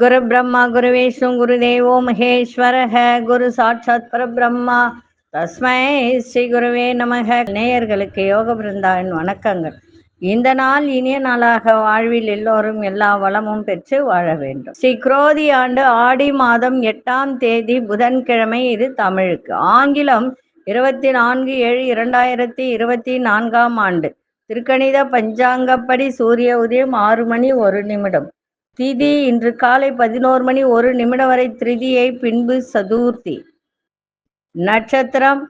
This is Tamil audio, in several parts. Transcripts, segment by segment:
குரு பிரம்மா குரு விஷ்ணு குரு தேவோ மகேஸ்வரஹ குரு சாட்சாத் பரபிரம்மா. தஸ்மை ஸ்ரீ குருவே நமக. நேயர்களுக்கு யோக பிருந்தாவின் வணக்கங்கள். இந்த நாள் இனிய நாளாக வாழ்வில் எல்லோரும் எல்லா வளமும் பெற்று வாழ வேண்டும். ஸ்ரீ குரோதி ஆண்டு ஆடி மாதம் எட்டாம் தேதி புதன்கிழமை இது தமிழுக்கு. ஆங்கிலம் இருபத்தி நான்கு ஏழு இரண்டாயிரத்தி இருபத்தி நான்காம் ஆண்டு. திருக்கணித பஞ்சாங்கப்படி சூரிய உதயம் ஆறு மணி ஒரு நிமிடம். திதி இன்று காலை பதினோரு மணி ஒரு நிமிடம் வரை திருதியை பின்பு சதுர்த்தி. நட்சத்திரம்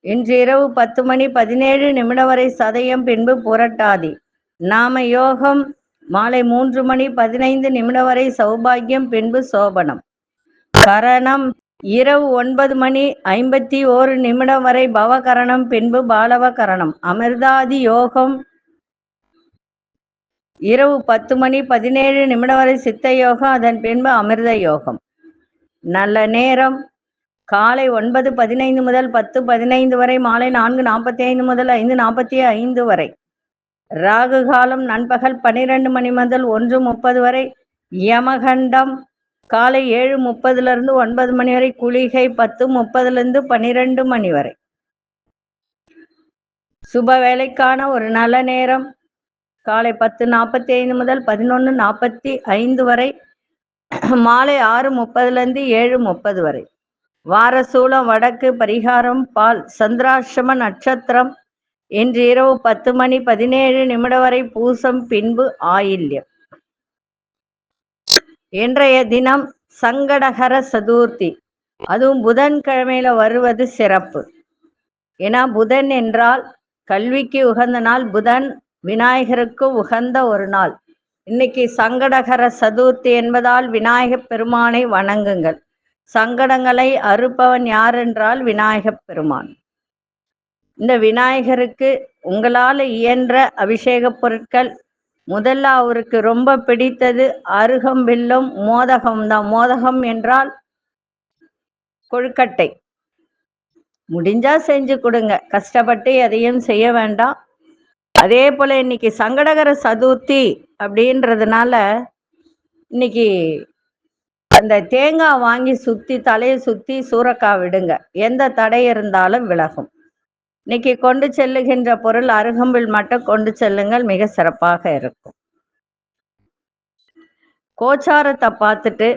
இன்று இரவு பத்து மணி பதினேழு நிமிடம் வரை சதயம் பின்பு புரட்டாதி. நாம யோகம் மாலை மூன்று மணி பதினைந்து நிமிடம் வரை சௌபாகியம் பின்பு சோபனம். கரணம் இரவு ஒன்பது மணி ஐம்பத்தி ஓரு நிமிடம் வரை பவகரணம் பின்பு பாலவ கரணம் அமிர்தாதி யோகம். இரவு பத்து மணி பதினேழு நிமிடம் வரை சித்த யோகம் அதன் பின்பு அமிர்த யோகம். நல்ல நேரம். காலை ஒன்பது பதினைந்து முதல் பத்து பதினைந்து வரை மாலை நான்கு நாற்பத்தி ஐந்து முதல் ஐந்து நாற்பத்தி ஐந்து வரை. ராகு காலம் நண்பகல் பனிரெண்டு மணி முதல் ஒன்று முப்பது வரை. யமகண்டம். காலை ஏழு முப்பதுல இருந்து ஒன்பது மணி வரை குளிகை பத்து முப்பதுல இருந்து பன்னிரெண்டு மணி வரை. சுப வேலைக்கான ஒரு நல்ல நேரம். காலை பத்து நாற்பத்தி ஐந்து முதல் பதினொன்று நாற்பத்தி ஐந்து வரை மாலை ஆறு முப்பதுலேருந்து ஏழு முப்பது வரை. வாரசூலம் வடக்கு பரிகாரம் பால் சந்திராசிரம நட்சத்திரம். இன்று இரவு பத்து மணி பதினேழு நிமிடம் வரை பூசம் பின்பு ஆயில்யம். இன்றைய தினம் சங்கடகர சதுர்த்தி. அதுவும் புதன்கிழமையில வருவது சிறப்பு. ஏன்னா புதன் என்றால் கல்விக்கு உகந்த நாள். புதன் விநாயகருக்கு உகந்த ஒரு நாள். இன்னைக்கு சங்கடகர சதுர்த்தி என்பதால் விநாயகப் பெருமானை வணங்குங்கள். சங்கடங்களை அறுப்பவன் யார் என்றால் விநாயகப் பெருமான். இந்த விநாயகருக்கு உங்களால் இயன்ற அபிஷேக பொருட்கள் முதல்ல அவருக்கு ரொம்ப பிடித்தது அருகம்பில்லும் மோதகம் தான் மோதகம் என்றால் கொழுக்கட்டை. முடிஞ்சா செஞ்சு கொடுங்க. கஷ்டப்பட்டு எதையும் செய்ய வேண்டாம். அதே போல இன்னைக்கு சங்கடகர சதுர்த்தி அப்படின்றதுனால இன்னைக்கு அந்த தேங்காய் வாங்கி சுத்தி தலையை சுத்தி சூறக்காய் விடுங்க. எந்த தடை இருந்தாலும் விலகும். இன்னைக்கு கொண்டு செல்லுகின்ற பொருள் அருகம்பில் மட்டும் கொண்டு செல்லுங்கள் மிக சிறப்பாக இருக்கும். கோச்சாரத்தை பார்த்துட்டு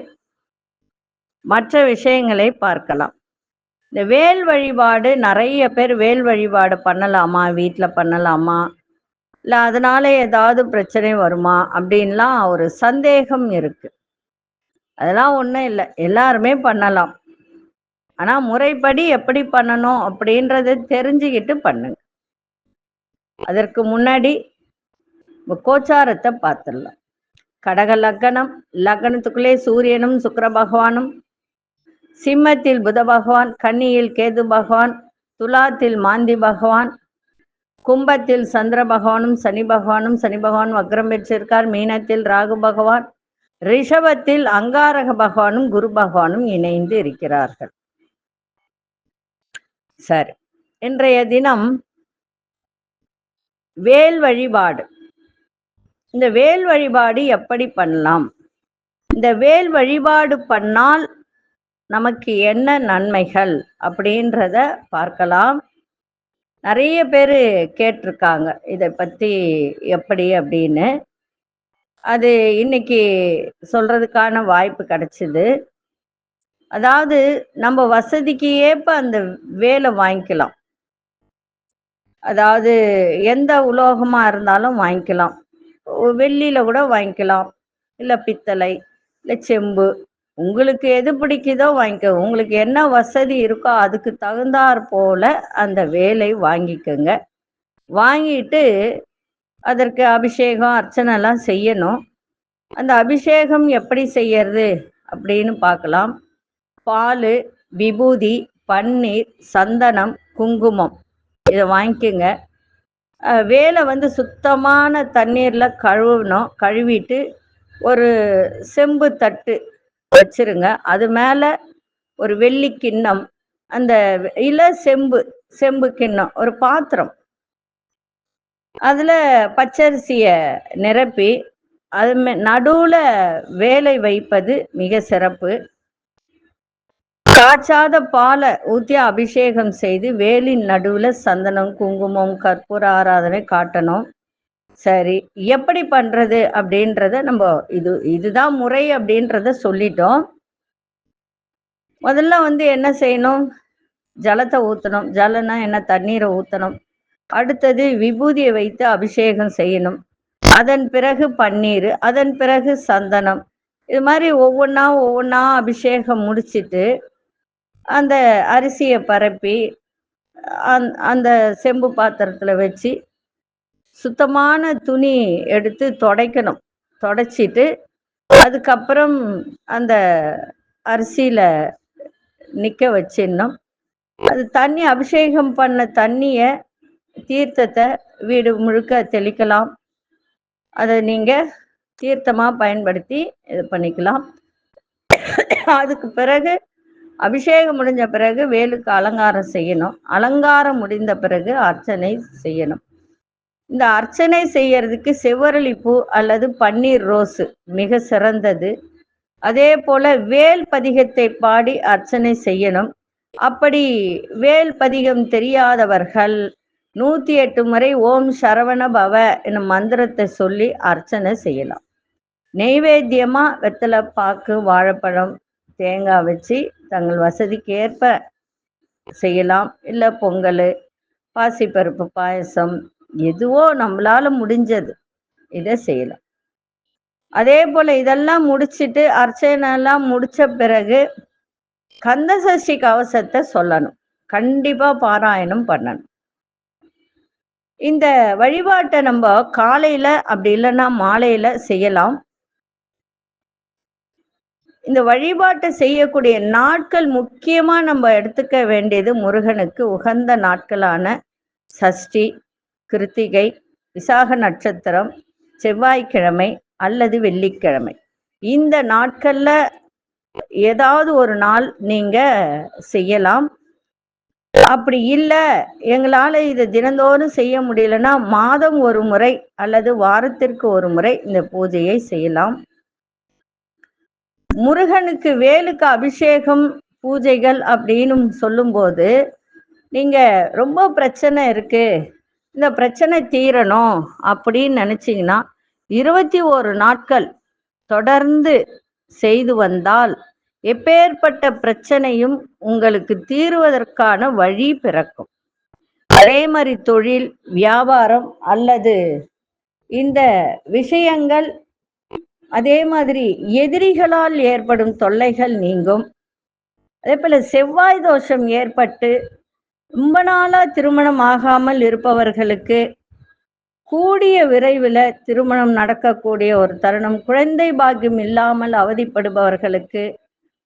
மற்ற விஷயங்களை பார்க்கலாம். இந்த வேல் வழிபாடு நிறைய பேர் வேல் வழிபாடு பண்ணலாமா வீட்டில் பண்ணலாமா இல்லை அதனால ஏதாவது பிரச்சனை வருமா அப்படின்லாம் ஒரு சந்தேகம் இருக்கு. அதெல்லாம் ஒன்றும் இல்லை எல்லாருமே பண்ணலாம். ஆனா முறைப்படி எப்படி பண்ணணும் அப்படின்றத தெரிஞ்சுக்கிட்டு பண்ணுங்க. அதற்கு முன்னாடி கோச்சாரத்தை பார்த்துடலாம். கடக லக்னம் லக்னத்துக்குள்ளே சூரியனும் சுக்கர பகவானும் சிம்மத்தில் புத பகவான் கன்னியில் கேது பகவான் துலாத்தில் மாந்தி பகவான் கும்பத்தில் சந்திர பகவானும் சனி பகவானும் சனி பகவான் வக்ரம் பெற்றிருக்கார் மீனத்தில் ராகு பகவான் ரிஷபத்தில் அங்காரக பகவானும் குரு பகவானும் இணைந்து இருக்கிறார்கள். சரி. இன்றைய தினம் வேல் வழிபாடு. இந்த வேல் வழிபாடு எப்படி பண்ணலாம்? இந்த வேல் வழிபாடு பண்ணால் நமக்கு என்ன நன்மைகள் அப்படின்றத பார்க்கலாம். நிறைய பேர் கேட்டிருக்காங்க இதை பற்றி எப்படி அப்படின்னு. அது இன்னைக்கு சொல்றதுக்கான வாய்ப்பு கிடைச்சிது. அதாவது நம்ம வசதிக்கு ஏற்ப அந்த வேலை வாங்கிக்கலாம். அதாவது எந்த உலோகமாக இருந்தாலும் வாங்கிக்கலாம். வெள்ளியில கூட வாங்கிக்கலாம். இல்லை பித்தளை இல்லை செம்பு. உங்களுக்கு எது பிடிக்குதோ வாங்கிக்க. உங்களுக்கு என்ன வசதி இருக்கோ அதுக்கு தகுந்தாற் போல அந்த வேலை வாங்கிக்கோங்க. வாங்கிட்டு அதற்கு அபிஷேகம் அர்ச்சனைலாம் செய்யணும். அந்த அபிஷேகம் எப்படி செய்யறது அப்படின்னு பார்க்கலாம். பால் விபூதி பன்னீர் சந்தனம் குங்குமம். இதை வாங்கிக்கோங்க. வேலை வந்து சுத்தமான தண்ணீரில் கழுவணும். கழுவிட்டு ஒரு செம்பு தட்டு வச்சிருங்க. அது மேலே ஒரு வெள்ளி கிண்ணம் அந்த இல்லை செம்பு செம்பு கிண்ணம் ஒரு பாத்திரம். அதில் பச்சரிசியை நிரப்பி அது நடுவில் வேலை வைப்பது மிக சிறப்பு. காய்ச்சாத பாலை ஊற்றி அபிஷேகம் செய்து வேலின் நடுவில் சந்தனம் குங்குமம் கற்பூர ஆராதனை காட்டணும். சரி எப்படி பண்றது அப்படின்றத நம்ம இது இதுதான் முறை அப்படின்றத சொல்லிட்டோம். முதல்ல வந்து என்ன செய்யணும்? ஜலத்தை ஊற்றணும் ஜலம்னா என்ன? தண்ணீரை ஊற்றணும் அடுத்தது விபூதியை வைத்து அபிஷேகம் செய்யணும். அதன் பிறகு பன்னீர் அதன் பிறகு சந்தனம். இது மாதிரி ஒவ்வொன்றா ஒவ்வொன்றா அபிஷேகம் முடிச்சிட்டு அந்த அரிசியை பரப்பி அந் அந்த செம்பு பாத்திரத்தில் வச்சு சுத்தமான துணி எடுத்து துடைக்கணும். துடைச்சிட்டு அதுக்கப்புறம் அந்த அரிசியில் நிற்க வச்சிடணும். அது தண்ணி அபிஷேகம் பண்ண தண்ணியை தீர்த்தத்தை வீடு முழுக்க தெளிக்கலாம். அதை நீங்கள் தீர்த்தமாக பயன்படுத்தி இது பண்ணிக்கலாம். அதுக்கு பிறகு அபிஷேகம் முடிஞ்ச பிறகு வேலுக்கு அலங்காரம் செய்யணும். அலங்காரம் முடிந்த பிறகு அர்ச்சனை செய்யணும். இந்த அர்ச்சனை செய்யறதுக்கு செவ்வரளி பூ அல்லது பன்னீர் ரோஸு மிக சிறந்தது. அதே போல வேல் பதிகத்தை பாடி அர்ச்சனை செய்யணும். அப்படி வேல் பதிகம் தெரியாதவர்கள் நூத்தி எட்டு முறை ஓம் சரவண பவ என்னும் மந்திரத்தை சொல்லி அர்ச்சனை செய்யலாம். நெய்வேத்தியமா வெத்தலை பாக்கு வாழைப்பழம் தேங்காய் வச்சு தங்கள் வசதிக்கேற்ப செய்யலாம். இல்லை பொங்கல் பாசிப்பருப்பு பாயசம் எதுவோ நம்மளால முடிஞ்சது. இதை செய்யலாம். அதே போல இதெல்லாம் முடிச்சிட்டு அர்ச்சனைலாம் முடிச்ச பிறகு கந்த சஷ்டி கவசத்தை சொல்லணும். கண்டிப்பா பாராயணம் பண்ணணும். இந்த வழிபாட்டை நம்ம காலையில அப்படி இல்லைன்னா மாலையில செய்யலாம். இந்த வழிபாட்டை செய்யக்கூடிய நாட்கள் முக்கியமா நம்ம எடுத்துக்க வேண்டியது முருகனுக்கு உகந்த நாட்களான சஷ்டி கிருத்திகை விசாக நட்சத்திரம் செவ்வாய்க்கிழமை அல்லது வெள்ளிக்கிழமை. இந்த நாட்கள்ல ஏதாவது ஒரு நாள் நீங்க செய்யலாம். அப்படி இல்லை எங்களால இதை தினந்தோறும் செய்ய முடியலன்னா மாதம் ஒரு முறை அல்லது வாரத்திற்கு ஒரு முறை இந்த பூஜையை செய்யலாம். முருகனுக்கு வேலுக்கு அபிஷேகம் பூஜைகள் அப்படின்னு சொல்லும்போது நீங்க ரொம்ப பிரச்சனை இருக்கு. இந்த பிரச்சனை தீரணும் அப்படின்னு நினைச்சீங்கன்னா இருபத்தி ஒரு நாட்கள் தொடர்ந்து செய்து வந்தால் எப்பேற்பட்ட பிரச்சனையும் உங்களுக்கு தீர்வதற்கான வழி பிறக்கும். அதே மாதிரி தொழில் வியாபாரம் அல்லது இந்த விஷயங்கள் அதே மாதிரி எதிரிகளால் ஏற்படும் தொல்லைகள் நீங்கும். அதே போல செவ்வாய் தோஷம் ஏற்பட்டு ரொம்ப நாளா திருமணம் ஆகாமல் இருப்பவர்களுக்கு கூடிய விரைவில் திருமணம் நடக்கக்கூடிய ஒரு தருணம் குழந்தை பாக்கியம் இல்லாமல் அவதிப்படுபவர்களுக்கு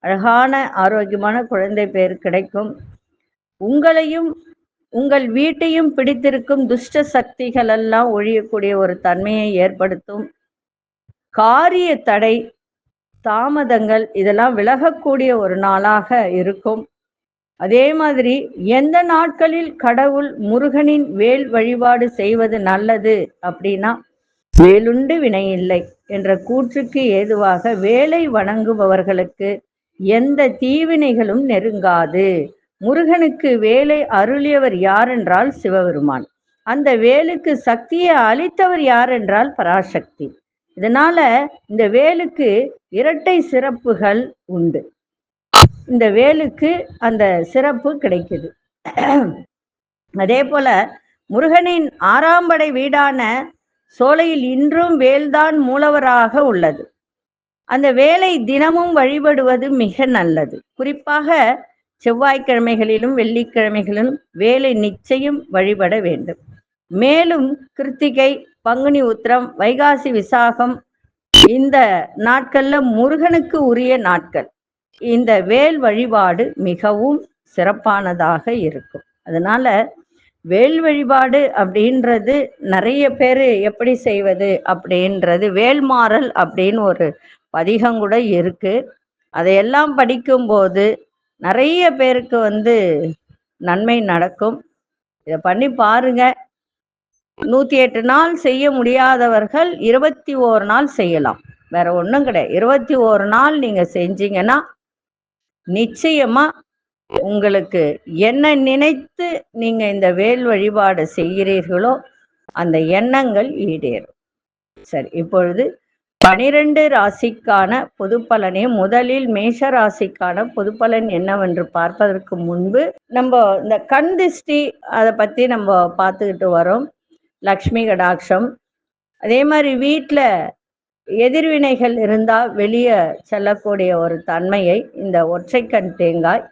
அழகான ஆரோக்கியமான குழந்தை பேர் கிடைக்கும். உங்களையும் உங்கள் வீட்டையும் பிடித்திருக்கும் துஷ்ட சக்திகள் எல்லாம் ஒழியக்கூடிய ஒரு தன்மையை ஏற்படுத்தும். காரிய தடை தாமதங்கள் இதெல்லாம் விலகக்கூடிய ஒரு நாளாக இருக்கும். அதே மாதிரி எந்த நாட்களில் கடவுள் முருகனின் வேல் வழிபாடு செய்வது நல்லது அப்படின்னா வேலுண்டு வினையில்லை என்ற கூற்றுக்கு ஏதுவாக வேலை வணங்குபவர்களுக்கு எந்த தீவினைகளும் நெருங்காது. முருகனுக்கு வேலை அருளியவர் யார் என்றால் சிவபெருமான். அந்த வேலுக்கு சக்தியை அளித்தவர் யார் என்றால் பராசக்தி. இதனால இந்த வேலுக்கு இரட்டை சிறப்புகள் உண்டு. இந்த வேலுக்கு அந்த சிறப்பு கிடைக்குது. அதே போல முருகனின் ஆறாம் படை வீடான சோலையில் இன்றும் வேல்தான் மூலவராக உள்ளது. அந்த வேலை தினமும் வழிபடுவது மிக நல்லது. குறிப்பாக செவ்வாய்க்கிழமைகளிலும் வெள்ளிக்கிழமைகளிலும் வேலை நிச்சயம் வழிபட வேண்டும். மேலும் கிருத்திகை பங்குனி உத்திரம் வைகாசி விசாகம் இந்த நாட்கள்ல முருகனுக்கு உரிய நாட்கள். இந்த வேல் வழிபாடு மிகவும் சிறப்பானதாக இருக்கும். அதனால வேல் வழிபாடு அப்படின்றது நிறைய பேர் எப்படி செய்வது அப்படின்றது வேல்மாறல் அப்படின்னு ஒரு பதிகம் கூட இருக்கு. அதையெல்லாம் படிக்கும்போது நிறைய பேருக்கு வந்து நன்மை நடக்கும். இதை பண்ணி பாருங்க. நூத்தி எட்டு நாள் செய்ய முடியாதவர்கள் இருபத்தி ஓரு நாள் செய்யலாம். வேற ஒன்றும் கிடையாது. இருபத்தி ஓரு நாள் நீங்க செஞ்சீங்கன்னா நிச்சயமா உங்களுக்கு என்ன நினைத்து நீங்க இந்த வேல் வழிபாடு செய்கிறீர்களோ அந்த எண்ணங்கள் ஈடேறும். சரி இப்பொழுது பனிரெண்டு ராசிக்கான பொது பலனே முதலில் மேஷ ராசிக்கான பொது பலன் என்னவென்று பார்ப்பதற்கு முன்பு நம்ம இந்த கண் திருஷ்டி அதை பத்தி நம்ம பார்த்துக்கிட்டு வரோம். லக்ஷ்மி கடாட்சம். அதே மாதிரி வீட்டில் எதிர்வினைகள் இருந்தால் வெளியே செல்லக்கூடிய ஒரு தன்மையை இந்த ஒற்றைக்கண் தேங்காய்.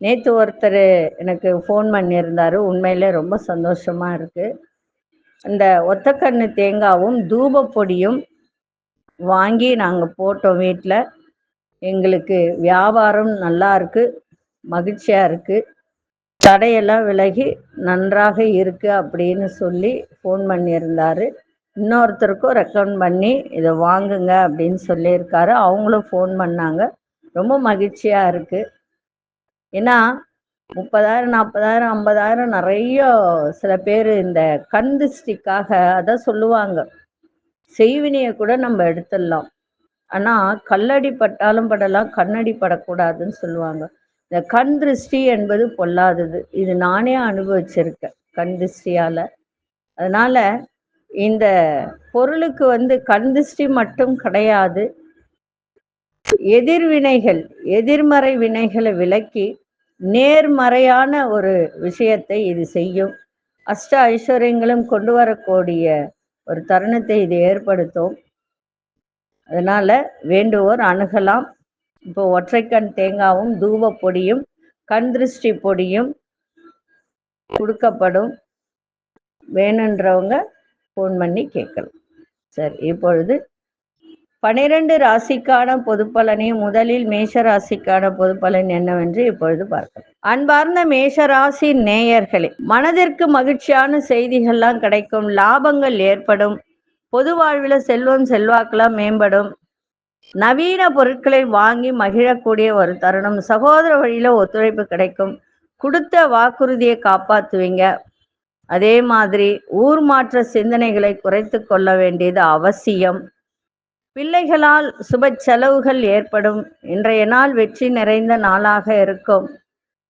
நேற்று ஒருத்தர் எனக்கு ஃபோன் பண்ணியிருந்தாரு. உண்மையிலே ரொம்ப சந்தோஷமாக இருக்குது இந்த ஒத்தக்கண்ணு தேங்காவும் தூபப்பொடியும் வாங்கி நாங்கள் போட்டோம் வீட்டில் எங்களுக்கு வியாபாரம் நல்லா இருக்குது மகிழ்ச்சியாக இருக்குது தடையெல்லாம் விலகி நன்றாக இருக்கு அப்படின்னு சொல்லி ஃபோன் பண்ணியிருந்தாரு. இன்னொருத்தருக்கும் ரெக்கமெண்ட் பண்ணி இதை வாங்குங்க அப்படின்னு சொல்லியிருக்காரு. அவங்களும் ஃபோன் பண்ணாங்க. ரொம்ப மகிழ்ச்சியாக இருக்குது ஏன்னா முப்பதாயிரம் நாற்பதாயிரம் ஐம்பதாயிரம் நிறைய சில பேர் இந்த கண் திருஷ்டிக்காக அதான் சொல்லுவாங்க. செய்வினையை கூட நம்ம எடுத்துடலாம். ஆனால் கல்லடி பட்டாலும் படலாம் கண்ணடி படக்கூடாதுன்னு சொல்லுவாங்க. இந்த கண் திருஷ்டி என்பது பொல்லாதது. இது நானே அனுபவிச்சிருக்கேன் கண் திருஷ்டியால. அதனால இந்த பொருளுக்கு வந்து கண் திருஷ்டி மட்டும் கிடையாது. எதிர்வினைகள் எதிர்மறை வினைகளை விலக்கி நேர்மறையான ஒரு விஷயத்தை இது செய்யும். அஷ்ட ஐஸ்வர்யங்களும் கொண்டு வரக்கூடிய ஒரு தருணத்தை இது ஏற்படுத்தும். அதனால வேண்டுவோர் அணுகலாம். இப்போ ஒற்றைக்கண் தேங்காவும் தூவ பொடியும் கண் திருஷ்டி பொடியும் கொடுக்கப்படும். வேணுன்றவங்க ஃபோன் பண்ணி கேட்கலாம். சரி இப்பொழுது பனிரெண்டு ராசிக்கான பொது பலனை முதலில் மேஷ ராசிக்கான பொது பலன் என்னவென்று இப்பொழுது பார்க்கலாம். அன்பார்ந்த மேஷ ராசி நேயர்களே மனதிற்கு மகிழ்ச்சியான செய்திகள்லாம் கிடைக்கும் லாபங்கள் ஏற்படும் பொது வாழ்வில் செல்வம் செல்வாக்கெல்லாம் மேம்படும். நவீன பொருட்களை வாங்கி மகிழக்கூடிய ஒரு தருணம். சகோதர வழியில ஒத்துழைப்பு கிடைக்கும். கொடுத்த வாக்குறுதியை காப்பாத்துவீங்க. அதே மாதிரி ஊர் மாற்ற சிந்தனைகளை குறைத்து கொள்ள வேண்டியது அவசியம். பிள்ளைகளால் சுப செலவுகள் ஏற்படும். இன்றைய நாள் வெற்றி நிறைந்த நாளாக இருக்கும்.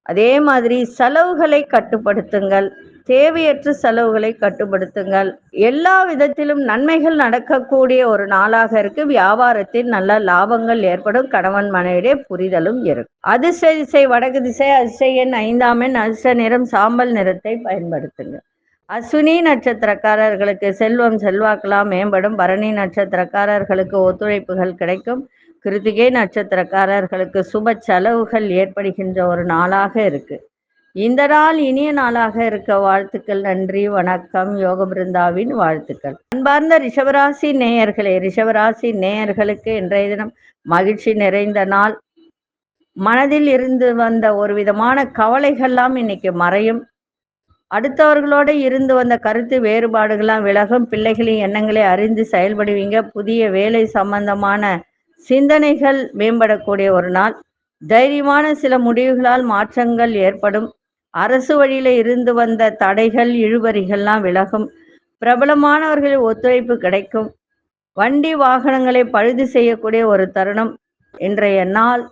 அதே மாதிரி செலவுகளை கட்டுப்படுத்துங்கள். தேவையற்ற செலவுகளை கட்டுப்படுத்துங்கள். எல்லா விதத்திலும் நன்மைகள் நடக்கக்கூடிய ஒரு நாளாக இருக்கு. வியாபாரத்தில் நல்ல லாபங்கள் ஏற்படும். கணவன் மனைவிடைய புரிதலும் இருக்கும். அதிர்ஷ்ட திசை வடக்கு திசை அதிர்ஷ்ட எண் ஐந்தாம் எண் அதிர்ஷ்ட நிறம் சாம்பல் நிறத்தை பயன்படுத்துங்கள். அஸ்வினி நட்சத்திரக்காரர்களுக்கு செல்வம் செல்வாக்கலாம் மேம்படும். பரணி நட்சத்திரக்காரர்களுக்கு ஒத்துழைப்புகள் கிடைக்கும். கிருத்திகை நட்சத்திரக்காரர்களுக்கு சுப செலவுகள் ஏற்படுகின்ற ஒரு நாளாக இருக்குது இந்த நாள் இனிய நாளாக இருக்க வாழ்த்துக்கள் நன்றி வணக்கம் யோக பிருந்தாவின் வாழ்த்துக்கள். அன்பார்ந்த ரிஷபராசி நேயர்களே ரிஷபராசி நேயர்களுக்கு இன்றைய தினம் மகிழ்ச்சி நிறைந்த நாள். மனதில் இருந்து வந்த ஒரு விதமான கவலைகள்லாம் இன்னைக்கு மறையும். அடுத்தவர்களோட இருந்து வந்த கருத்து வேறுபாடுகள்லாம் விலகும். பிள்ளைகளின் எண்ணங்களை அறிந்து செயல்படுவீங்க. புதிய வேலை சம்பந்தமான சிந்தனைகள் மேம்படக்கூடிய ஒரு நாள். தைரியமான சில முடிவுகளால் மாற்றங்கள் ஏற்படும். அரசு வழியில இருந்து வந்த தடைகள் இழுபறிகள்லாம் விலகும். பிரபலமானவர்களின் ஒத்துழைப்பு கிடைக்கும். வண்டி வாகனங்களை பழுது செய்யக்கூடிய ஒரு தருணம். இன்றைய நாள்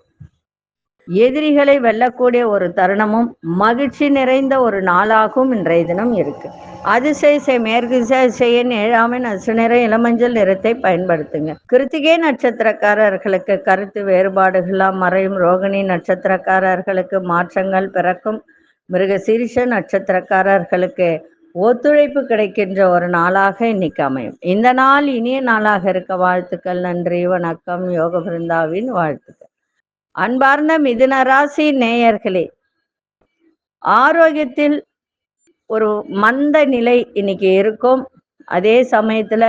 எதிரிகளை வெல்லக்கூடிய ஒரு தருணமும் மகிழ்ச்சி நிறைந்த ஒரு நாளாகவும் இன்றைய தினம் இருக்கு. அதிசய மேற்கு திசையின் ஏழாமின் அசுநிற இளமஞ்சள் நிறத்தை பயன்படுத்துங்க. கிருத்திகை நட்சத்திரக்காரர்களுக்கு கருத்து வேறுபாடுகளாம் மறையும். ரோகிணி நட்சத்திரக்காரர்களுக்கு மாற்றங்கள் பிறக்கும். மிருகசீரிஷ நட்சத்திரக்காரர்களுக்கு ஒத்துழைப்பு கிடைக்கின்ற ஒரு நாளாக இன்னைக்கு அமையும். இந்த நாள் இனிய நாளாக இருக்க வாழ்த்துக்கள் நன்றி வணக்கம் யோக பிருந்தாவின் வாழ்த்துக்கள். அன்பார்ந்த மிதுன ராசி நேயர்களே ஆரோக்கியத்தில் ஒரு மந்த நிலை இன்னைக்கு இருக்கும். அதே சமயத்துல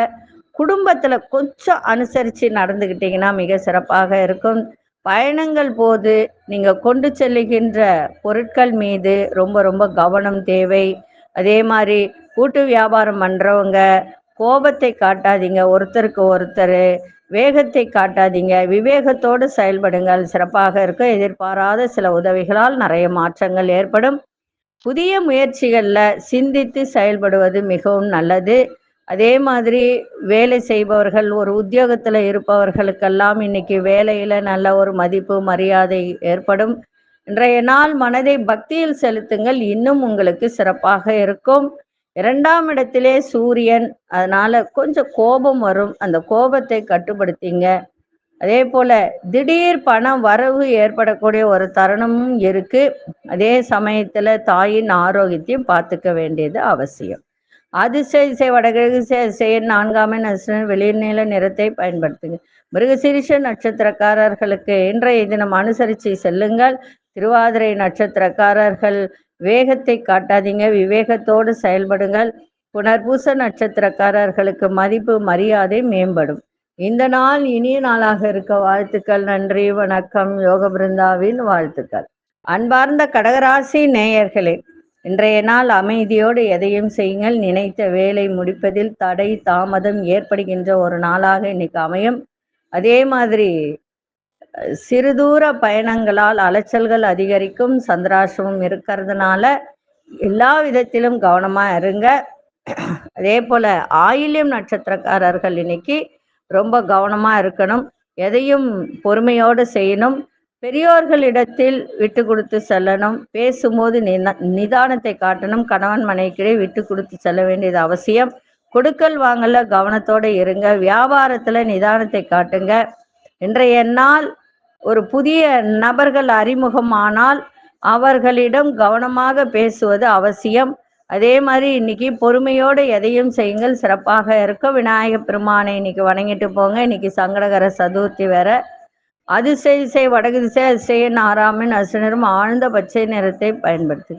குடும்பத்துல கொஞ்சம் அனுசரிச்சு நடந்துகிட்டீங்கன்னா மிக சிறப்பாக இருக்கும். பயணங்கள் போது நீங்க கொண்டு செல்லுகின்ற பொருட்கள் மீது ரொம்ப ரொம்ப கவனம் தேவை. அதே மாதிரி கூட்டு வியாபாரம் பண்றவங்க கோபத்தை காட்டாதீங்க. ஒருத்தருக்கு ஒருத்தர் வேகத்தை காட்டாதீங்க. விவேகத்தோடு செயல்படுங்கள். சிறப்பாக இருக்கும் எதிர்பாராத சில உதவிகளால் நிறைய மாற்றங்கள் ஏற்படும். புதிய முயற்சிகளில் சிந்தித்து செயல்படுவது மிகவும் நல்லது. அதே மாதிரி வேலை செய்பவர்கள் ஒரு உத்தியோகத்தில் இருப்பவர்களுக்கெல்லாம் இன்னைக்கு வேலையில் நல்ல ஒரு மதிப்பு மரியாதை ஏற்படும். இன்றைய நாள் மனதை பக்தியில் செலுத்துங்கள். இன்னும் உங்களுக்கு சிறப்பாக இருக்கும். இரண்டாம் இடத்திலே சூரியன். அதனால கொஞ்சம் கோபம் வரும். அந்த கோபத்தை கட்டுப்படுத்திங்க. அதே போல திடீர் பணம் வரவு ஏற்படக்கூடிய ஒரு தருணமும் இருக்கு. அதே சமயத்துல தாயின் ஆரோக்கியத்தையும் பார்த்துக்க வேண்டியது அவசியம். அதிசய வடகிழக்கு இசையின் நான்காம் நட்சத்திர வெளிநீள நிறத்தை பயன்படுத்துங்க. மிருகசீரிஷ நட்சத்திரக்காரர்களுக்கு இன்றைய தினம் அனுசரித்து செல்லுங்கள். திருவாதிரை நட்சத்திரக்காரர்கள் வேகத்தை காட்டாதீங்க விவேகத்தோடு செயல்படுங்கள். புனர்பூச நட்சத்திரக்காரர்களுக்கு மதிப்பு மரியாதை மேம்படும். இந்த நாள் இனிய நாளாக இருக்க வாழ்த்துக்கள் நன்றி வணக்கம் யோக பிருந்தாவின் வாழ்த்துக்கள். அன்பார்ந்த கடகராசி நேயர்களே இன்றைய நாள் அமைதியோடு எதையும் செய்யுங்கள். நினைத்த வேலை முடிப்பதில் தடை தாமதம் ஏற்படுகின்ற ஒரு நாளாக இன்னைக்கு அமையும். அதே மாதிரி சிறுதூர பயணங்களால் அலைச்சல்கள் அதிகரிக்கும் சந்திராசிரமம் இருக்கிறதுனால எல்லா விதத்திலும் கவனமா இருங்க. அதே போல ஆயில்யம் நட்சத்திரக்காரர்கள் இன்னைக்கு ரொம்ப கவனமா இருக்கணும். எதையும் பொறுமையோடு செய்யணும். பெரியோர்களிடத்தில் விட்டு கொடுத்து செல்லணும். பேசும்போது நிதானத்தை காட்டணும். கணவன் மனைக்கிடையே விட்டு கொடுத்து செல்ல வேண்டியது அவசியம். கொடுக்கல் வாங்கல கவனத்தோட இருங்க. வியாபாரத்துல நிதானத்தை காட்டுங்க. இன்றைய நாள் ஒரு புதிய நபர்கள் அறிமுகமானால் அவர்களிடம் கவனமாக பேசுவது அவசியம். அதே மாதிரி இன்னைக்கு பொறுமையோடு எதையும் செய்யுங்கள். சிறப்பாக இருக்க. விநாயக பெருமானை இன்னைக்கு வணங்கிட்டு போங்க. இன்னைக்கு சங்கடகர சதுர்த்தி வேற. அதிசய திசை வடகு திசை அதிசய நாராமன் அசுனரும் ஆழ்ந்த பச்சை நிறத்தை பயன்படுத்து.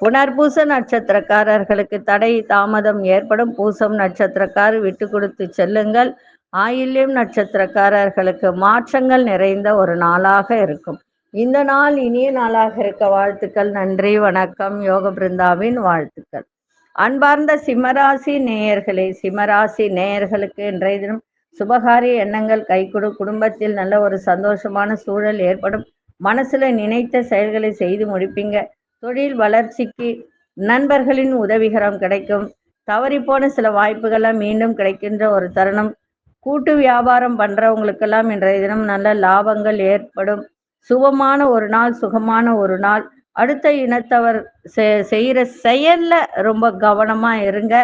புனர்பூச நட்சத்திரக்காரர்களுக்கு தடை தாமதம் ஏற்படும். பூசம் நட்சத்திரக்காரர் விட்டு கொடுத்து செல்லுங்கள். ஆயில்யம் நட்சத்திரக்காரர்களுக்கு மாற்றங்கள் நிறைந்த ஒரு நாளாக இருக்கும். இந்த நாள் இனிய நாளாக இருக்க வாழ்த்துக்கள். நன்றி வணக்கம். யோக பிருந்தாவின் வாழ்த்துக்கள். அன்பார்ந்த சிம்மராசி நேயர்களே சிம்மராசி நேயர்களுக்கு இன்றைய தினம் சுபகாரிய எண்ணங்கள் கைகொடு குடும்பத்தில் நல்ல ஒரு சந்தோஷமான சூழல் ஏற்படும். மனசுல நினைத்த செயல்களை செய்து முடிப்பீங்க. தொழில் வளர்ச்சிக்கு நண்பர்களின் உதவிகரம் கிடைக்கும். தவறிப்போன சில வாய்ப்புகள்லாம் மீண்டும் கிடைக்கின்ற ஒரு தருணம். கூட்டு வியாபாரம் பண்றவங்களுக்கெல்லாம் இன்றைய தினம் நல்ல லாபங்கள் ஏற்படும். சுகமான ஒரு நாள் சுகமான ஒரு நாள். அடுத்த இனத்தவர் செய்யற செயல்ல ரொம்ப கவனமா இருங்க.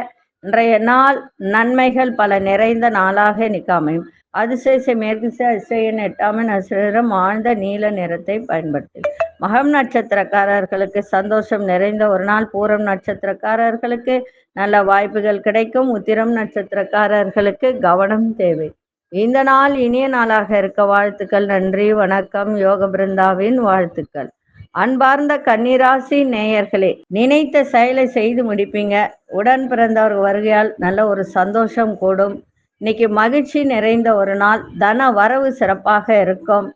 இன்றைய நாள் நன்மைகள் பல நிறைந்த நாளாக நிற்காமையும் அதிசய மேற்கு அதிசயன் எட்டாமின் அசுரம் ஆழ்ந்த நீல நிறத்தை பயன்படுத்தி. மகம் நட்சத்திரக்காரர்களுக்கு சந்தோஷம் நிறைந்த ஒரு நாள். பூரம் நட்சத்திரக்காரர்களுக்கு நல்ல வாய்ப்புகள் கிடைக்கும். உத்திரம் நட்சத்திரக்காரர்களுக்கு கவனம் தேவை. இந்த நாள் இனிய நாளாக இருக்க வாழ்த்துக்கள் நன்றி வணக்கம் யோக பிருந்தாவின் வாழ்த்துக்கள். அன்பார்ந்த கன்னிராசி நேயர்களே நினைத்த செயலை செய்து முடிப்பீங்க. உடன் பிறந்தவர் வருகையால் நல்ல ஒரு சந்தோஷம் கூடும். இன்னைக்கு மகிழ்ச்சி நிறைந்த ஒரு நாள். தன வரவு சிறப்பாக இருக்கும்.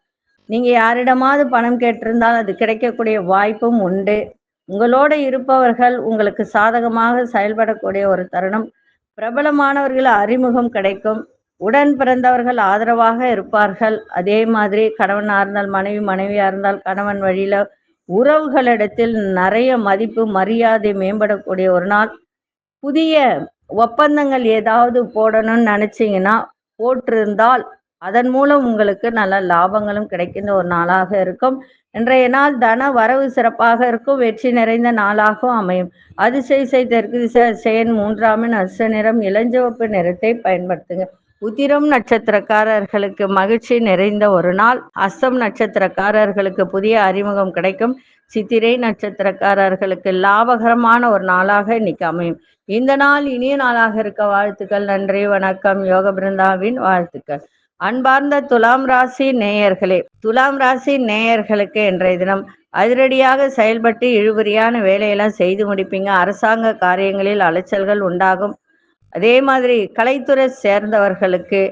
நீங்க யாரிடமாவது பணம் கேட்டிருந்தால் அது கிடைக்கக்கூடிய வாய்ப்பும் உண்டு. உங்களோட இருப்பவர்கள் உங்களுக்கு சாதகமாக செயல்படக்கூடிய ஒரு தருணம். பிரபலமானவர்கள் அறிமுகம் கிடைக்கும். உடன் பிறந்தவர்கள் ஆதரவாக இருப்பார்கள். அதே மாதிரி கணவனாக இருந்தால் மனைவி மனைவியாக இருந்தால் கணவன் வழியில் உறவுகளிடத்தில் நிறைய மதிப்பு மரியாதை மேம்படக்கூடிய ஒரு நாள். புதிய ஒப்பந்தங்கள் ஏதாவது போடணும்னு நினச்சிங்கன்னா போட்டிருந்தால் அதன் மூலம் உங்களுக்கு நல்ல லாபங்களும் கிடைக்கின்ற ஒரு நாளாக இருக்கும். இன்றைய நாள் தன வரவு சிறப்பாக இருக்கும். வெற்றி நிறைந்த நாளாகவும் அமையும். அதிசய தெற்கு திசை செயன் மூன்றாமின் அச நிறம் இளஞ்சிவப்பு நிறத்தை பயன்படுத்துங்க. உத்திரம் நட்சத்திரக்காரர்களுக்கு மகிழ்ச்சி நிறைந்த ஒரு நாள். அஸ்தம் நட்சத்திரக்காரர்களுக்கு புதிய அறிமுகம் கிடைக்கும். சித்திரை நட்சத்திரக்காரர்களுக்கு லாபகரமான ஒரு நாளாக இன்னைக்கு அமையும். இந்த நாள் இனிய நாளாக இருக்க வாழ்த்துக்கள் நன்றி வணக்கம் யோக பிருந்தாவின் வாழ்த்துக்கள். அன்பார்ந்த துலாம் ராசி நேயர்களே துலாம் ராசி நேயர்களுக்கு இன்றைய தினம் அதிரடியாக செயல்பட்டு இழுபறியான வேலையெல்லாம் செய்து முடிப்பீங்க. அரசாங்க காரியங்களில் அலைச்சல்கள் உண்டாகும். அதே மாதிரி கலைத்துறை சேர்ந்தவர்களுக்கு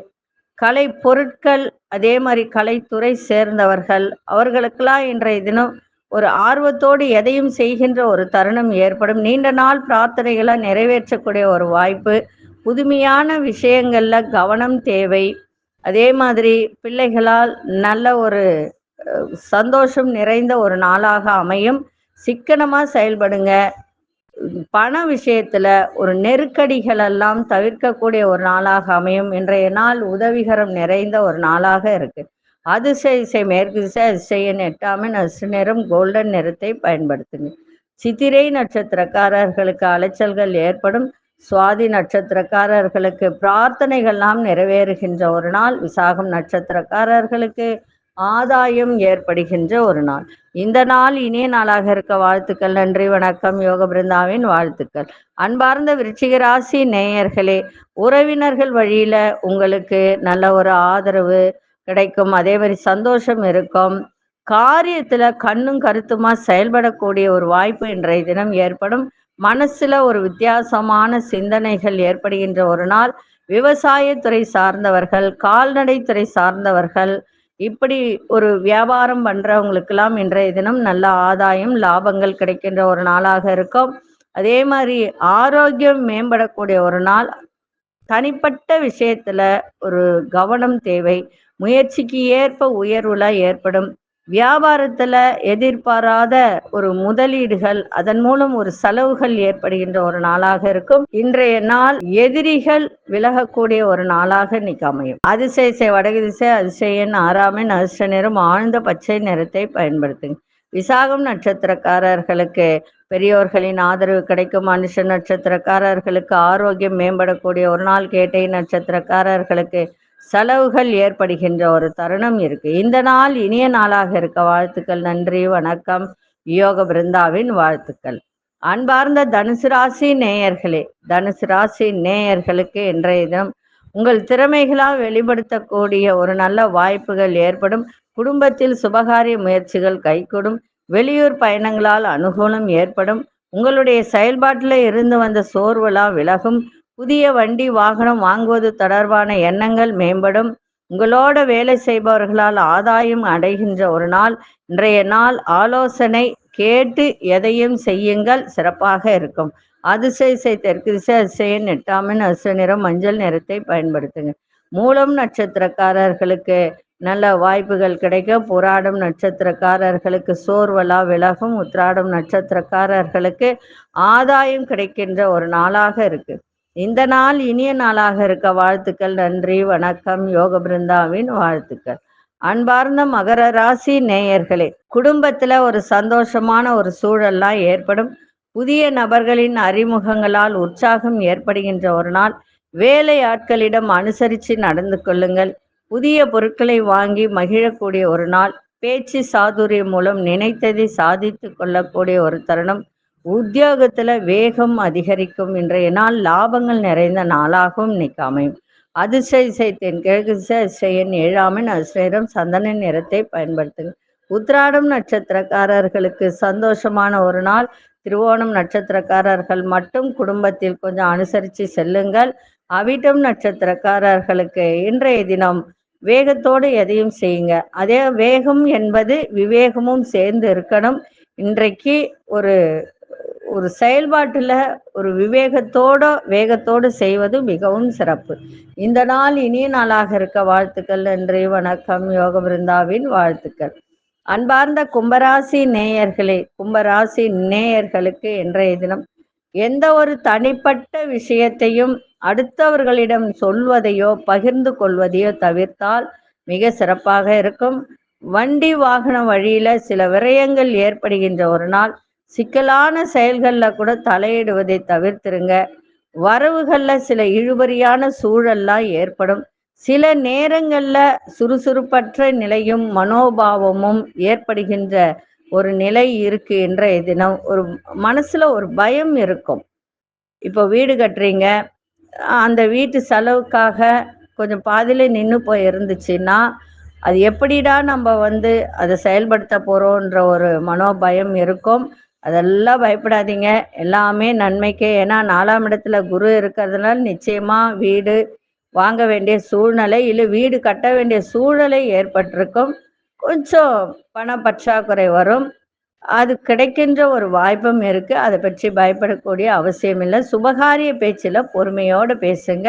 கலை பொருட்கள் அதே மாதிரி கலைத்துறை சேர்ந்தவர்கள் அவர்களுக்கெல்லாம் இன்றைய தினம் ஒரு ஆர்வத்தோடு எதையும் செய்கின்ற ஒரு தருணம் ஏற்படும். நீண்ட நாள் பிரார்த்தனைகளை நிறைவேற்றக்கூடிய ஒரு வாய்ப்பு. புதுமையான விஷயங்கள்ல கவனம் தேவை. அதே மாதிரி பிள்ளைகளால் நல்ல ஒரு சந்தோஷம் நிறைந்த ஒரு நாளாக அமையும். சிக்கனமாக செயல்படுங்க. பண விஷயத்துல ஒரு நெருக்கடிகள் எல்லாம் தவிர்க்கக்கூடிய ஒரு நாளாக அமையும். இன்றைய நாள் உதவிகரம் நிறைந்த ஒரு நாளாக இருக்கு. அதிசய இசை மேற்கு திசை அதிசயன் எட்டாமின் நசு நிறம் கோல்டன் நிறத்தை பயன்படுத்துங்க. சித்திரை நட்சத்திரக்காரர்களுக்கு அலைச்சல்கள் ஏற்படும். சுவாதி நட்சத்திரக்காரர்களுக்கு பிரார்த்தனைகள்லாம் நிறைவேறுகின்ற ஒரு நாள். விசாகம் நட்சத்திரக்காரர்களுக்கு ஆதாயம் ஏற்படுகின்ற ஒரு நாள். இந்த நாள் இனிய நாளாக இருக்க வாழ்த்துக்கள். நன்றி வணக்கம். யோக பிருந்தாவின் வாழ்த்துக்கள். அன்பார்ந்த விருச்சிக ராசி நேயர்களே உறவினர்கள் வழியில உங்களுக்கு நல்ல ஒரு ஆதரவு கிடைக்கும். அதே மாதிரி சந்தோஷம் இருக்கும். காரியத்துல கண்ணும் கருத்துமா செயல்படக்கூடிய ஒரு வாய்ப்பு இன்றைய தினம் ஏற்படும். மனசுல ஒரு வித்தியாசமான சிந்தனைகள் ஏற்படுகின்ற ஒரு நாள். விவசாயத்துறை சார்ந்தவர்கள் கால்நடைத்துறை சார்ந்தவர்கள் இப்படி ஒரு வியாபாரம் பண்றவங்களுக்கெல்லாம் இன்றைய தினம் நல்ல ஆதாயம் லாபங்கள் கிடைக்கின்ற ஒரு நாளாக இருக்கும். அதே மாதிரி ஆரோக்கியம் மேம்படக்கூடிய ஒரு நாள். தனிப்பட்ட விஷயத்துல ஒரு கவனம் தேவை. முயற்சிக்கு ஏற்ப உயர்வுல ஏற்படும். வியாபாரத்துல எதிர்பாராத ஒரு முதலீடுகள் அதன் மூலம் ஒரு செலவுகள் ஏற்படுகின்ற ஒரு நாளாக இருக்கும். இன்றைய நாள் எதிரிகள் விலகக்கூடிய ஒரு நாளாக இன்னைக்கு அமையும். அதிசய வடகு திசை அதிசயன் ஆறாமின் அதிர்ஷ்ட நிறம் ஆழ்ந்த பச்சை நிறத்தை பயன்படுத்துங்க. விசாகம் நட்சத்திரக்காரர்களுக்கு பெரியோர்களின் ஆதரவு கிடைக்கும். மனுஷ நட்சத்திரக்காரர்களுக்கு ஆரோக்கியம் மேம்படக்கூடிய ஒரு நாள். கேட்டை நட்சத்திரக்காரர்களுக்கு செலவுகள் ஏற்படுகின்ற ஒரு தருணம் இருக்கு. இந்த நாள் இனிய நாளாக இருக்க வாழ்த்துக்கள் நன்றி வணக்கம். யோக பிருந்தாவின் வாழ்த்துக்கள். அன்பார்ந்த தனுசு ராசி நேயர்களே தனுசு ராசி நேயர்களுக்கு இன்றைய தினம் உங்கள் திறமைகளால் வெளிப்படுத்தக்கூடிய ஒரு நல்ல வாய்ப்புகள் ஏற்படும். குடும்பத்தில் சுபகாரிய முயற்சிகள் கைகூடும். வெளியூர் பயணங்களால் அனுகூலம் ஏற்படும். உங்களுடைய செயல்பாட்டில் இருந்து வந்த சோர்வெல்லாம் விலகும். புதிய வண்டி வாகனம் வாங்குவது தொடர்பான எண்ணங்கள் மேம்படும். உங்களோட வேலை செய்பவர்களால் ஆதாயம் அடைகின்ற ஒரு நாள். இன்றைய நாள் ஆலோசனை கேட்டு எதையும் செய்யுங்கள். சிறப்பாக இருக்கும். அதிசய தெற்கு திசை அதிசயன் எட்டாமின் அசு நிறம் மஞ்சள் நிறத்தை பயன்படுத்துங்க. மூலம் நட்சத்திரக்காரர்களுக்கு நல்ல வாய்ப்புகள் கிடைக்க போராடும் நட்சத்திரக்காரர்களுக்கு சோர்வலா விலகும் உத்ராடும் நட்சத்திரக்காரர்களுக்கு ஆதாயம் கிடைக்கின்ற ஒரு நாளாக இருக்குது இந்த நாள் இனிய நாளாக இருக்க வாழ்த்துக்கள் நன்றி வணக்கம் யோக பிருந்தாவின் வாழ்த்துக்கள். அன்பார்ந்த மகர ராசி நேயர்களே குடும்பத்துல ஒரு சந்தோஷமான ஒரு சூழல்லாம் ஏற்படும். புதிய நபர்களின் அறிமுகங்களால் உற்சாகம் ஏற்படுகின்ற ஒரு நாள். வேலை ஆட்களிடம் அனுசரித்து நடந்து கொள்ளுங்கள். புதிய பொருட்களை வாங்கி மகிழக்கூடிய ஒரு நாள். பேச்சு சாதுரியம் மூலம் நினைத்ததை சாதித்து கொள்ளக்கூடிய ஒரு தருணம். உத்தியோகத்துல வேகம் அதிகரிக்கும். இன்றைய நாள் லாபங்கள் நிறைந்த நாளாகவும் இன்னைக்கு அமையும். அதிசய கிழக்கு அதிசயன் ஏழாமின் அதிசயம் சந்தன நிறத்தை பயன்படுத்துங்க. உத்ராடம் நட்சத்திரக்காரர்களுக்கு சந்தோஷமான ஒரு நாள். திருவோணம் நட்சத்திரக்காரர்கள் மட்டும் குடும்பத்தில் கொஞ்சம் அனுசரித்து செல்லுங்கள். அவிட்டம் நட்சத்திரக்காரர்களுக்கு இன்றைய தினம் வேகத்தோடு எதையும் செய்யுங்க. அதே வேகம் என்பது விவேகமும் சேர்ந்து இருக்கணும். இன்றைக்கு ஒரு ஒரு செயல்பாட்டில் ஒரு விவேகத்தோட வேகத்தோடு செய்வது மிகவும் சிறப்பு. இந்த நாள் இனிய நாளாக இருக்க வாழ்த்துக்கள் நன்றி வணக்கம் யோக பிருந்தாவின் வாழ்த்துக்கள். அன்பார்ந்த கும்பராசி நேயர்களே கும்பராசி நேயர்களுக்கு இன்றைய தினம் எந்த ஒரு தனிப்பட்ட விஷயத்தையும் அடுத்தவர்களிடம் சொல்வதையோ பகிர்ந்து கொள்வதையோ தவிர்த்தால் மிக சிறப்பாக இருக்கும். வண்டி வாகன வழியில சில விரயங்கள் ஏற்படுகின்ற ஒரு நாள். சிக்கலான செயல்களில் கூட தலையிடுவதை தவிர்த்துருங்க. வரவுகளில் சில இழுபறியான சூழல்லாம் ஏற்படும். சில நேரங்களில் சுறுசுறுப்பற்ற நிலையும் மனோபாவமும் ஏற்படுகின்ற ஒரு நிலை இருக்கு இன்றைய தினம். ஒரு மனசுல ஒரு பயம் இருக்கும். இப்போ வீடு கட்டுறீங்க. அந்த வீட்டு செலவுக்காக கொஞ்சம் பாதியில நின்று போய் இருந்துச்சுன்னா அது எப்படிடா நம்ம வந்து அதை செயல்படுத்த போறோன்ற ஒரு மனோபயம் இருக்கும். அதெல்லாம் பயப்படாதீங்க. எல்லாமே நன்மைக்கே. ஏன்னா நாலாம் இடத்துல குரு இருக்கிறதுனால நிச்சயமா வீடு வாங்க வேண்டிய சூழ்நிலை இல்லை வீடு கட்ட வேண்டிய சூழ்நிலை ஏற்பட்டிருக்கும். கொஞ்சம் பண பற்றாக்குறை வரும். அது கிடைக்கின்ற ஒரு வாய்ப்பும் இருக்கு. அதை பற்றி பயப்படக்கூடிய அவசியம் இல்லை. சுபகாரிய பேச்சில் பொறுமையோடு பேசுங்க.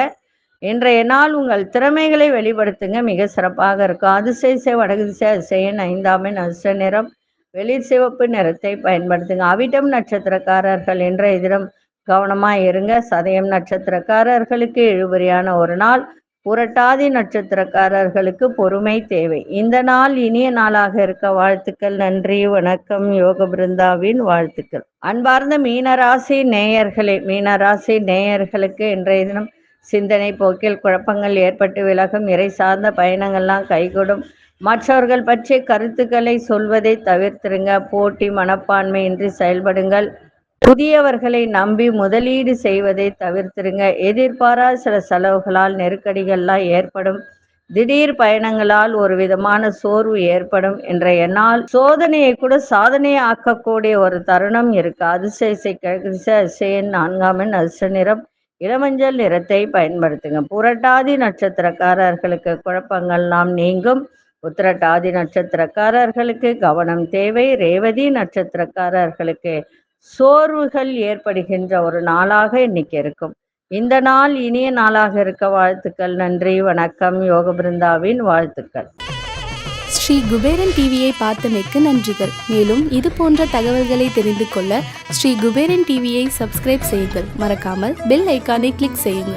இன்றைய நாள் உங்கள் திறமைகளை வெளிப்படுத்துங்க. மிக சிறப்பாக இருக்கும். அதிசய வடகு திசை அதிசயன் ஐந்தாமின் அதிர்ஷ்ட நிறம். வெளிர் சிவப்பு நிறத்தை பயன்படுத்துங்க. அவிட்டம் நட்சத்திரக்காரர்கள் இன்றைய தினம் கவனமாக இருங்க. சதயம் நட்சத்திரக்காரர்களுக்கு இழுபறியான ஒரு நாள். புரட்டாதி நட்சத்திரக்காரர்களுக்கு பொறுமை தேவை. இந்த நாள் இனிய நாளாக இருக்க வாழ்த்துக்கள். நன்றி வணக்கம். யோக பிருந்தாவின் வாழ்த்துக்கள். அன்பார்ந்த மீனராசி நேயர்களே மீனராசி நேயர்களுக்கு இன்றைய தினம் சிந்தனை போக்கில் குழப்பங்கள் ஏற்பட்டு விலகும். இறை சார்ந்த பயணங்கள்லாம் கைகூடும். மற்றவர்கள் பற்றிய கருத்துக்களை சொல்வதை தவிர்த்திருங்க. போட்டி மனப்பான்மையின்றி செயல்படுங்கள். புதியவர்களை நம்பி முதலீடு செய்வதை தவிர்த்திருங்க. எதிர்பாரா சில செலவுகளால் நெருக்கடிகள்லாம் ஏற்படும். திடீர் பயணங்களால் ஒரு விதமான சோர்வு ஏற்படும் என்ற எண்ணால் சோதனையை கூட சாதனையை ஆக்கக்கூடிய ஒரு தருணம் இருக்கு. அதிசய கிழக்கு அதிசயன் நான்காம் எண் நிறம். இளமஞ்சள் நிறத்தை பயன்படுத்துங்க. புரட்டாதி நட்சத்திரக்காரர்களுக்கு குழப்பங்கள்லாம் நீங்கும். உத்திரட்டாதி நட்சத்திரக்காரர்களுக்கு கவனம் தேவை. ரேவதி நட்சத்திரக்காரர்களுக்கு சோர்வுகள் ஏற்படுகின்ற ஒரு நாளாக இன்னைக்கு இருக்கும். இந்த நாள் இனிய நாளாக இருக்க வாழ்த்துக்கள். நன்றி வணக்கம். யோக பிருந்தாவின் வாழ்த்துக்கள். ஸ்ரீ குபேரன் டிவியை பார்த்தமைக்கு நன்றிகள். மேலும் இது போன்ற தகவல்களை தெரிந்து கொள்ள ஸ்ரீ குபேரன் டிவியை சப்ஸ்கிரைப் செய்யுங்கள். மறக்காமல் பெல் ஐக்கானை கிளிக் செய்யுங்கள்.